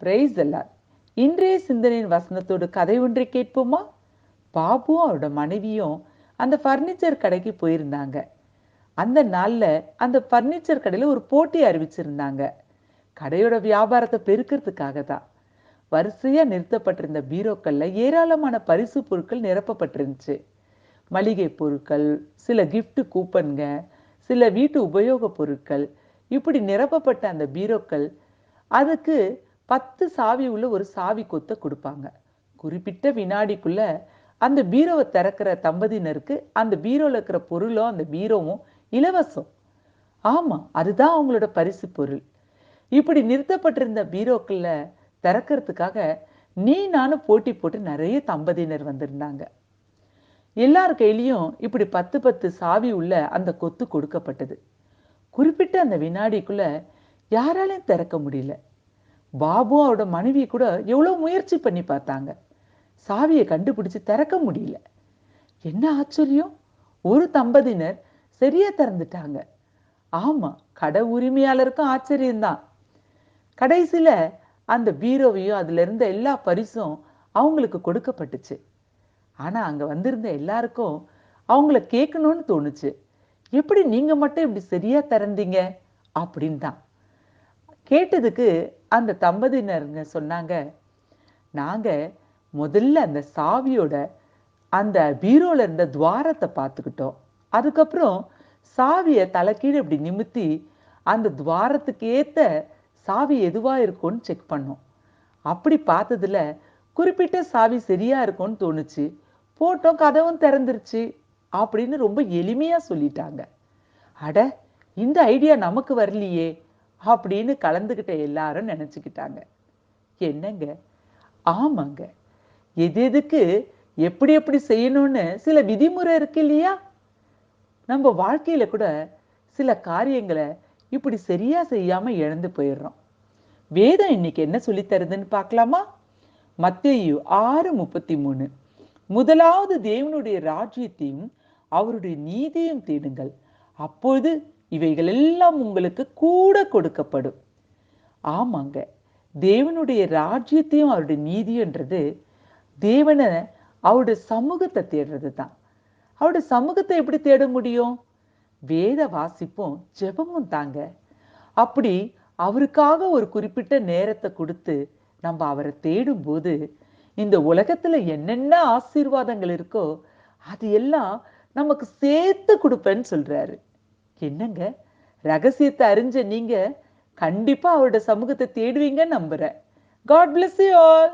Price எல்லார் இன்றைய சிந்தனையின் வசனத்தோடு கதை ஒன்றை கேட்போமா? பாபுவும் அவரோட மனைவியும் அந்த ஃபர்னிச்சர் கடைக்கு போயிருந்தாங்க. அந்த நாளில் அந்த ஃபர்னிச்சர் கடையில் ஒரு போட்டி அறிவிச்சிருந்தாங்க. கடையோட வியாபாரத்தை பெருக்கிறதுக்காக தான் வரிசையாக நிறுத்தப்பட்டிருந்த பீரோக்களில் ஏராளமான பரிசு பொருட்கள் நிரப்பப்பட்டிருந்துச்சு. மளிகை பொருட்கள் சில கிஃப்ட் கூப்பன்க சில வீட்டு உபயோகப் பொருட்கள் இப்படி நிரப்பப்பட்ட அந்த பீரோக்கள் அதுக்கு பத்து சாவி உள்ள ஒரு சாவி கொத்தை கொடுப்பாங்க. குறிப்பிட்ட வினாடிக்குள்ள அந்த பீரோவை திறக்கிற தம்பதியினருக்கு அந்த பீரோவில் இருக்கிற பொருளும் அந்த பீரோவும் இலவசம். ஆமாம் அதுதான் அவங்களோட பரிசு பொருள். இப்படி நிறுத்தப்பட்டிருந்த பீரோக்களில் திறக்கிறதுக்காக நீ நானும் போட்டி போட்டு நிறைய தம்பதியினர் வந்திருந்தாங்க. எல்லார் கையிலையும் இப்படி பத்து பத்து சாவி உள்ள அந்த கொத்து கொடுக்கப்பட்டது. குறிப்பிட்ட அந்த வினாடிக்குள்ள யாராலையும் திறக்க முடியல. பாபு அவரோட மனைவி கூட எவ்வளோ முயற்சி பண்ணி பார்த்தாங்க. சாவியை கண்டுபிடிச்சு திறக்க முடியல. என்ன ஆச்சரியம்? ஒரு தம்பதியினர் சரியா திறந்துட்டாங்க. ஆமா கடை உரிமையாளருக்கும் ஆச்சரியம்தான். கடைசியில அந்த பீரோவையும் அதுல இருந்த எல்லா பரிசும் அவங்களுக்கு கொடுக்கப்பட்டுச்சு. ஆனா அங்க வந்திருந்த எல்லாருக்கும் அவங்கள கேட்கணும்னு தோணுச்சு. எப்படி நீங்க மட்டும் இப்படி சரியா திறந்தீங்க? அப்படின்னு தான் கேட்டதுக்கு அந்த தம்பதியினருங்க சொன்னாங்க நாங்கள் முதல்ல அந்த சாவியோட அந்த பீரோல இருந்த துவாரத்தை பார்த்துக்கிட்டோம். அதுக்கப்புறம் சாவியை தலைக்கீழே இப்படி நிமித்தி அந்த துவாரத்துக்கு ஏற்ற சாவி எதுவாக இருக்கும்னு செக் பண்ணோம். அப்படி பார்த்ததுல குறிப்பிட்ட சாவி சரியா இருக்கும்னு தோணுச்சு. போட்டோம் கதவும் திறந்துருச்சு அப்படின்னு ரொம்ப எளிமையாக சொல்லிட்டாங்க. அட இந்த ஐடியா நமக்கு வரலையே. அப்படின்னு கலந்துக்கிட்ட எல்லாரும் நினச்சிக்கிட்டாங்க. என்னங்க? ஆமாங்க. எது எதுக்கு எப்படி எப்படி செய்யணும்னு சில விதிமுறை இருக்கு இல்லையா? நம்ம வாழ்க்கையில கூட சில காரியங்களை இப்படி சரியா செய்யாம இழந்து போயிடுறோம். வேதம் இன்னைக்கு என்ன சொல்லித் தருதுன்னு பார்க்கலாமா? மத்தேயு ஆறு முப்பத்தி மூணு முதலாவது தேவனுடைய ராஜ்யத்தையும் அவருடைய நீதியும் தேடுங்கள். அப்பொழுது இவைகள் எல்லாம் உங்களுக்கு கூட கொடுக்கப்படும். ஆமாங்க. தேவனுடைய ராஜ்யத்தையும் அவருடைய நீதின்றது தேவனை அவருடைய சமூகத்தை தேடுறது தான் அவருடைய சமூகத்தை எப்படி தேட முடியும்? வேத வாசிப்பும் ஜெபமும் தாங்க. அப்படி அவருக்காக ஒரு குறிப்பிட்ட நேரத்தை கொடுத்து நம்ம அவரை தேடும்போது இந்த உலகத்துல என்னென்ன ஆசீர்வாதங்கள் இருக்கோ அது எல்லாம் நமக்கு சேர்த்து கொடுப்பேன்னு சொல்றாரு. என்னங்க? ரகசியத்தை அறிஞ்ச நீங்க கண்டிப்பா அவரோட சமூகத்தை தேடுவீங்கன்னு நம்புறேன். God bless you all